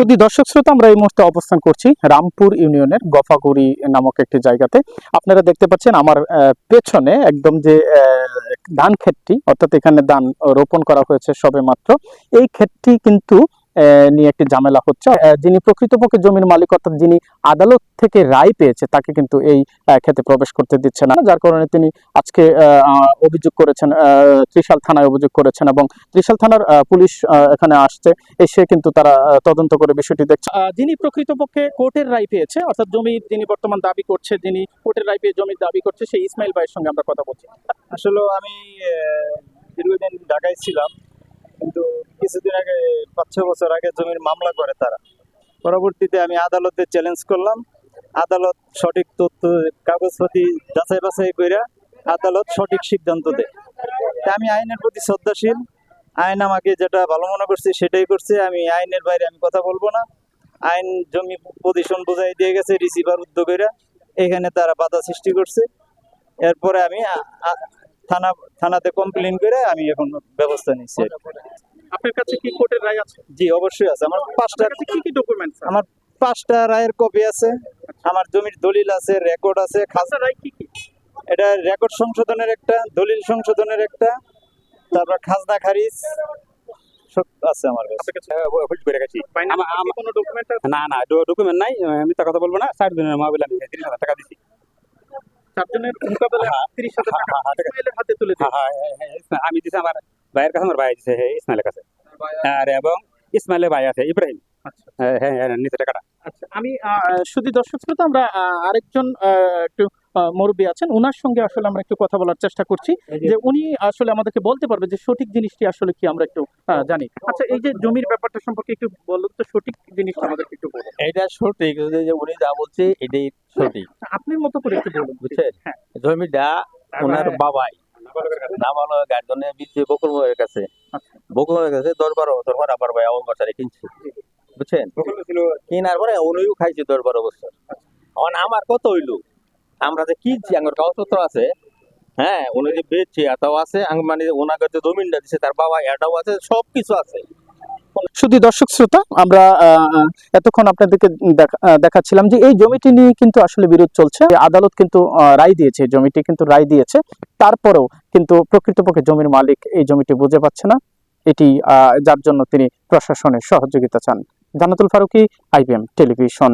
শুধু দর্শক শ্রোতা, আমরা এই মুহূর্তে অবস্থান করছি রামপুর ইউনিয়নের গফাগুড়ি নামক একটি জায়গাতে। আপনারা দেখতে পাচ্ছেন আমার পেছনে একদম যে ধান ক্ষেতটি, অর্থাৎ এখানে ধান রোপণ করা হয়েছে সবে মাত্র এই ক্ষেতটি কিন্তু নিয়ে একটি ঝামেলা হচ্ছে। যিনি প্রকৃতপক্ষে জমির মালিক অর্থাৎ যিনি আদালত থেকে রায় পেয়েছে তাকে কিন্তু এই আহ, ক্ষেতে প্রবেশ করতে দিচ্ছে না। যার কারণে তিনি আজকে অভিযোগ করেছেন ত্রিশাল থানায় অভিযোগ করেছেন এবং ত্রিশাল থানার পুলিশ এখানে আসছে। এসে কিন্তু তারা তদন্ত করে বিষয়টি দেখছে। যিনি প্রকৃতপক্ষে কোর্টের রায় পেয়েছে অর্থাৎ জমির যিনি বর্তমান দাবি করছে যিনি কোর্টের রায় পেয়ে জমির দাবি করছে সেই ইসমাইল ভাইয়ের সঙ্গে আমরা কথা বলছি। আসলে আমি দীর্ঘদিন ঢাকায় ছিলাম কিন্তু কিছুদিন আগে পাঁচ ছ বছর আগে জমির মামলা করে তারা। পরবর্তীতে আমি আদালতে চ্যালেঞ্জ করলাম। আদালত সঠিক তথ্য, কাগজপাতি যাচাই বাছাই করে আদালত সঠিক সিদ্ধান্ত দেয়। আমি আইনের প্রতি শ্রদ্ধাশীল। আইন আমাকে যেটা ভালো মনে করছে সেটাই করছে। আমি আইনের বাইরে আমি কথা বলব না। আইন জমি পজিশন বোঝাই দিয়ে গেছে রিসিভার উদ্যোগীরা এখানে তারা বাধা সৃষ্টি করছে। এরপরে আমি থানা, থানাতে কমপ্লেন করে আমি এখন ব্যবস্থা নিচ্ছি। আপনার কাছে কি কোর্টের রায় আছে? জি অবশ্যই আছে। আমার পাঁচটা কি কি ডকুমেন্টস আমার পাঁচটা রায়ের কপি আছে। আমার জমির দলিল আছে রেকর্ড আছে খাজনা রায় কি কি? এটা রেকর্ড সংশোধনের একটা দলিল সংশোধনের একটা তারপর খাজনা খারিজ সব আছে আমার কাছে। আপনার কাছে করে গেছি ফাইনাল আমা- আমা- কোনো ডকুমেন্ট না না ডকুমেন্ট নাই। আমি তার কথা বলব না। ষাট দিনের মোবাইল আমি তিরিশ হাজার টাকা দিচ্ছি চারজনের মোকাবেলায় হ্যাঁ। 30000 টাকা হ্যাঁ, হ্যাঁ, টাকা। হাতে তুলে হ্যাঁ, হ্যাঁ, হ্যাঁ, হ্যাঁ, আমি দিচ্ছি আমার ভাইয়ের কাছে আমার ভাই হ্যাঁ ইসমাইলের কাছে। আর এবং ইসমাইলের ভাই আছে ইব্রাহিম। আচ্ছা। হ্যাঁ হ্যাঁ হ্যাঁ নিচে টাকাটা আচ্ছা আমি শুধু দর্শক শ্রোতা আমরা আরেকজন একটু মুরব্বী আছেন। ওনার সঙ্গে আসলে আমরা একটু কথা বলার চেষ্টা করছি যে উনি আসলে আমাদেরকে বলতে পারবে যে সঠিক জিনিসটি আসলে কি আমরা একটু জানি। আচ্ছা এই যে জমির ব্যাপারটা সম্পর্কে একটু বলুন তো সঠিক জিনিসটা আমাদেরকে একটু বলুন। এটা সঠিক যে উনি যা বলছে এটাই সঠিক। আপনার মতো করে একটু বলুন বুঝছেন। জমিটা ওনার বাবাই। বকুল ভাইয়ের কাছে। বকুল ভাইয়ের কাছে দশ বারো বছর পর আমার ভাই আমার বাসারে বুঝছেন কিনার পরে উনিও খাইছে দশ বারো এখন আমার কত হইল আমরা যে কিনছি আমার কাগজপত্র আছে হ্যাঁ উনি যে বেচছে এটাও আছে মানে ওনাকে যে জমিনটা দিছে তার বাবা এটাও আছে সব কিছু আছে শুধু দর্শক শ্রোতা, আমরা এতক্ষণ আপনাদেরকে দেখাচ্ছিলাম যে এই জমিটি নিয়ে কিন্তু আসলে বিরোধ চলছে। আদালত কিন্তু রায় দিয়েছে, জমিটি কিন্তু রায় দিয়েছে। তারপরেও কিন্তু প্রকৃতপক্ষে জমির মালিক এই জমিটি বুঝে পাচ্ছে না। এটি যার জন্য তিনি প্রশাসনের সহযোগিতা চান। Jannatul Faruki IBM television.